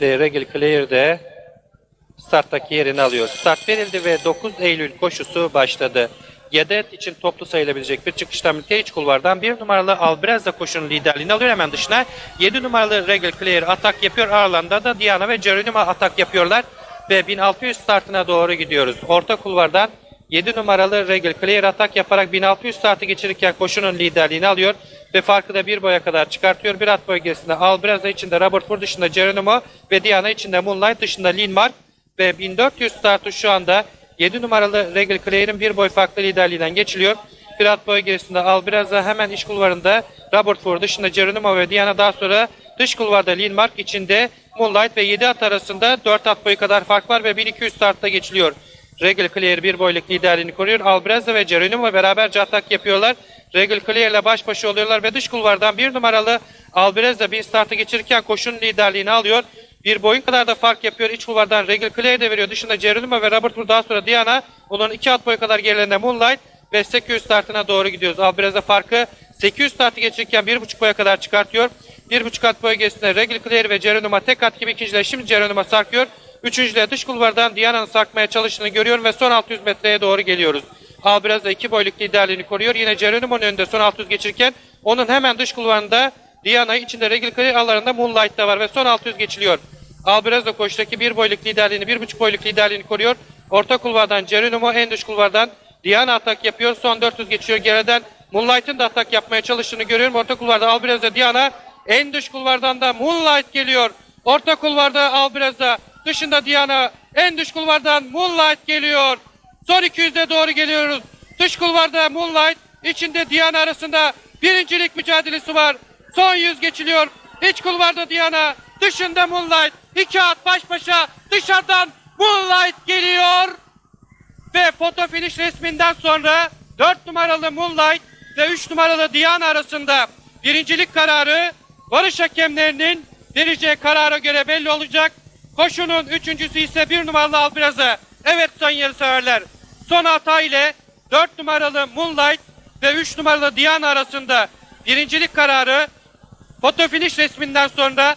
de Regal Clear de starttaki yerini alıyor. Start verildi ve 9 Eylül koşusu başladı. 7 et için toplu sayılabilecek bir çıkıştan birlikte iç kulvardan 1 numaralı Albrezza koşunun liderliğini alıyor hemen dışına. 7 numaralı Regal Clear atak yapıyor. Ağırlanda da Diana ve Geronimo atak yapıyorlar. Ve 1600 startına doğru gidiyoruz. Orta kulvardan 7 numaralı Regal Clear atak yaparak 1600 startı geçirirken koşunun liderliğini alıyor. Ve farkı da bir boya kadar çıkartıyor. Bir at bölgesinde Albrezza içinde Robert Ford dışında Geronimo ve Diana içinde Moonlight dışında Linmark ve 1400 startı şu anda 7 numaralı Regal Clear'in bir boy farklı liderliğinden geçiliyor. Pirat boy gerisinde Albrezza hemen iç kulvarında Robert Ford dışında Geronimo ve Diana daha sonra dış kulvarda Linmark içinde Moonlight ve 7 at arasında 4 at boyu kadar fark var ve 1200 startta geçiliyor. Regal Clear bir boyluk liderliğini koruyor. Albrezza ve Geronimo beraberce atak yapıyorlar. Regal Clear ile baş başa oluyorlar ve dış kulvardan bir numaralı Albrezza bir startı geçirirken koşunun liderliğini alıyor. Bir boyun kadar da fark yapıyor. İç kulvardan Regal Clear de veriyor. Dışında Geronimo ve Robert Wood daha sonra Diana. Onun iki at boyu kadar gerilerinde Moonlight ve 800 startına doğru gidiyoruz. Albrezza farkı 800 startı geçirirken 1.5 boya kadar çıkartıyor. 1.5 at boy gerisinde Regal Clear ve Geronimo tek at gibi ikinciler şimdi Geronimo sarkıyor. Üçüncüde dış kulvardan Diana'nın sarkmaya çalıştığını görüyor ve son 600 metreye doğru geliyoruz. Albrezza iki boyluk liderliğini koruyor. Yine Geronimo'nun önünde son 600 geçirirken onun hemen dış kulvarında Diana içinde Regal Clear aralarında Moonlight da var ve son 600 geçiliyor. Albrezza koştaki bir boyluk liderliğini, bir buçuk boyluk liderliğini koruyor. Orta kulvardan Geronimo, en dış kulvardan Diana atak yapıyor. Son 400 geçiyor geriden. Moonlight'ın da atak yapmaya çalıştığını görüyorum. Orta kulvarda Albrezza, Diana. En dış kulvardan da Moonlight geliyor. Orta kulvarda Albrezza, dışında Diana. En dış kulvardan Moonlight geliyor. Son 200'e doğru geliyoruz. Dış kulvarda Moonlight, içinde Diana arasında birincilik mücadelesi var. Son 100 geçiliyor. İç kulvarda Diana, dışında Moonlight. İki at baş başa dışarıdan Moonlight geliyor. Ve foto finish resminden sonra 4 numaralı Moonlight ve 3 numaralı Diana arasında birincilik kararı varış hakemlerinin vereceği karara göre belli olacak. Koşunun üçüncüsü ise 1 numaralı Albrezza. Evet sayın yarışseverler. Son hata ile 4 numaralı Moonlight ve 3 numaralı Diana arasında birincilik kararı foto finish resminden sonra